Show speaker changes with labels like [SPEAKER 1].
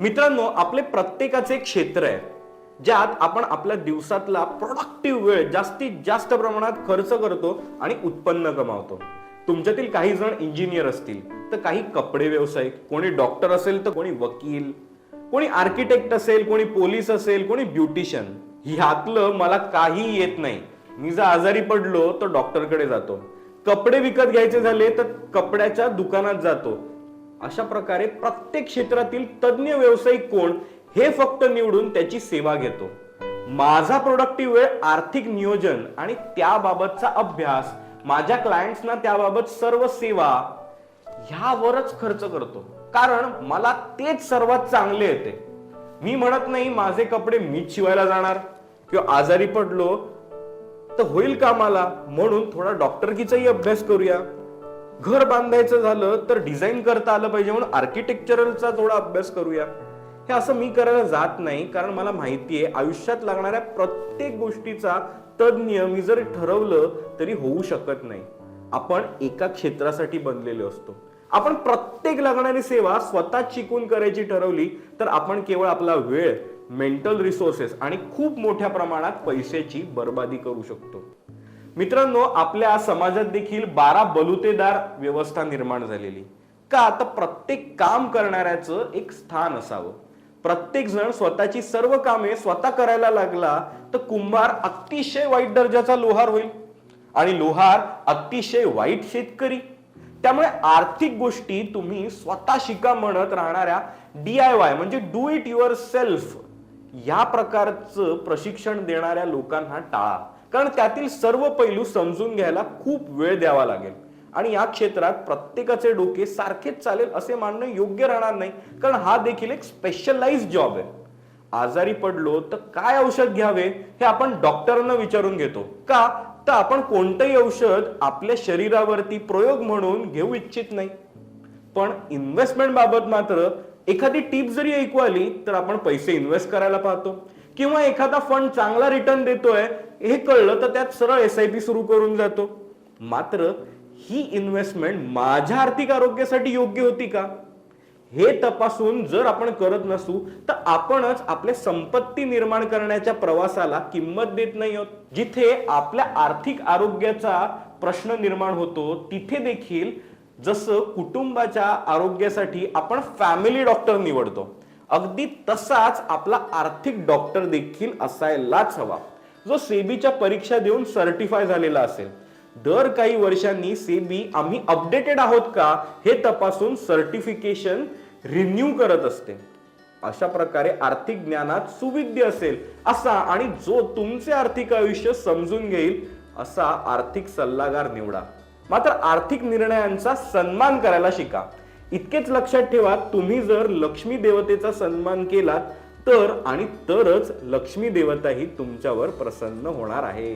[SPEAKER 1] मित्रांनो आपले प्रत्येकाचे एक क्षेत्र आहे ज्यात आपण आपल्या दिवसातला प्रोडक्टिव्ह वेळ जास्तीत जास्त प्रमाणात खर्च करतो आणि उत्पन्न कमावतो. तुमच्यातील काही जण इंजिनियर असतील तर काही कपडे व्यावसायिक कोणी डॉक्टर असेल तर कोणी वकील कोणी आर्किटेक्ट असेल कोणी पोलीस असेल कोणी ब्युटिशियन ह्यातलं मला काही येत नाही. मी जर आजारी पडलो तर डॉक्टरकडे जातो. कपडे विकत घ्यायचे झाले तर कपड्याच्या दुकानात जातो. अशा प्रकारे प्रत्येक क्षेत्रातील तज्ञ व्यावसायिक कोण हे फक्त निवडून त्याची सेवा घेतो. माझा प्रोडक्टिव्ह वेळ आर्थिक नियोजन आणि त्याबाबतचा अभ्यास माझ्या क्लायंट्सना त्याबाबत सर्व सेवा ह्यावरच खर्च करतो. कारण मला तेच सर्वात चांगले येते. मी म्हणत नाही माझे कपडे मीच शिवायला जाणार किंवा आजारी पडलो तर होईल का मला? म्हणून थोडा डॉक्टरकीचाही अभ्यास करूया. घर बांधायचं झालं तर डिझाईन करता आलं पाहिजे म्हणून आर्किटेक्चरलचा थोडा अभ्यास करूया. हे असं मी करायला जात नाही कारण मला माहिती आहे आयुष्यात लागणाऱ्या प्रत्येक गोष्टीचा तज्ञ मी जर ठरवलं तरी होऊ शकत नाही. आपण एका क्षेत्रासाठी बनलेलो असतो. आपण प्रत्येक लागणारी सेवा स्वतः शिकून करायची ठरवली तर आपण केवळ आपला वेळ मेंटल रिसोर्सेस आणि खूप मोठ्या प्रमाणात पैशाची बर्बादी करू शकतो. मित्रांनो आपल्या समाजात देखील बारा बलुतेदार व्यवस्था निर्माण झालेली. का? आता प्रत्येक काम करणाऱ्याचं एक स्थान असावं. प्रत्येक जण स्वतःची सर्व कामे स्वतः करायला लागला तर कुंभार अतिशय वाईट दर्जाचा लोहार होईल. आणि लोहार अतिशय वाईट शेतकरी. त्यामुळे आर्थिक गोष्टी तुम्ही स्वतः शिका म्हणत राहणाऱ्या डी आय वाय म्हणजे डू इट युअर सेल्फ या प्रकारचं प्रशिक्षण देणाऱ्या लोकांना टाळा. कारण त्यातील सर्व पैलू समजून घ्यायला खूप वेळ द्यावा लागेल. आणि या क्षेत्रात प्रत्येकाचे डोके सारखेच चालेल असे मानणं योग्य राहणार नाही. कारण हा देखील एक स्पेशलाइज जॉब आहे. आजारी पडलो तर काय औषध घ्यावे हे आपण डॉक्टरांना विचारून घेतो. का? तर आपण कोणतंही औषध आपल्या शरीरावरती प्रयोग म्हणून घेऊ इच्छित नाही. पण इन्व्हेस्टमेंट बाबत मात्र एखादी टीप जरी ऐकू आली तर आपण पैसे इन्व्हेस्ट करायला पाहतो. किंवा एखादा फंड चांगला रिटर्न देतोय हे कळलं तर त्यात सरळ एस आय पी सुरू करून जातो. मात्र ही इन्व्हेस्टमेंट माझ्या आर्थिक आरोग्यासाठी योग्य होती का? हे तपासून जर आपण करत नसू तर आपणच आपल्या संपत्ती निर्माण करण्याच्या प्रवासाला किंमत देत नाही आहोत. जिथे आपल्या आर्थिक आरोग्याचा प्रश्न निर्माण होतो तिथे देखील जसं कुटुंबाच्या आरोग्यासाठी आपण फॅमिली डॉक्टर निवडतो अगदी तसाच आपला आर्थिक डॉक्टर देखील असायलाच हवा. जो सेबीच्या परीक्षा देऊन सर्टिफाय झालेला असेल. दर काही वर्षांनी सेबी आम्ही अपडेटेड आहोत का हे तपासून सर्टिफिकेशन रिन्यू करत असते. अशा प्रकारे आर्थिक ज्ञानात सुविद्य असेल असा आणि जो तुमचे आर्थिक आयुष्य समजून घेईल असा आर्थिक सल्लागार निवडा. मात्र आर्थिक निर्णयांचा सन्मान करायला शिका. इतकेच लक्षात ठेवा तुम्ही जर लक्ष्मी देवतेचा सन्मान केलात तर आणि तरच लक्ष्मी देवता ही तुमच्यावर प्रसन्न होणार आहे.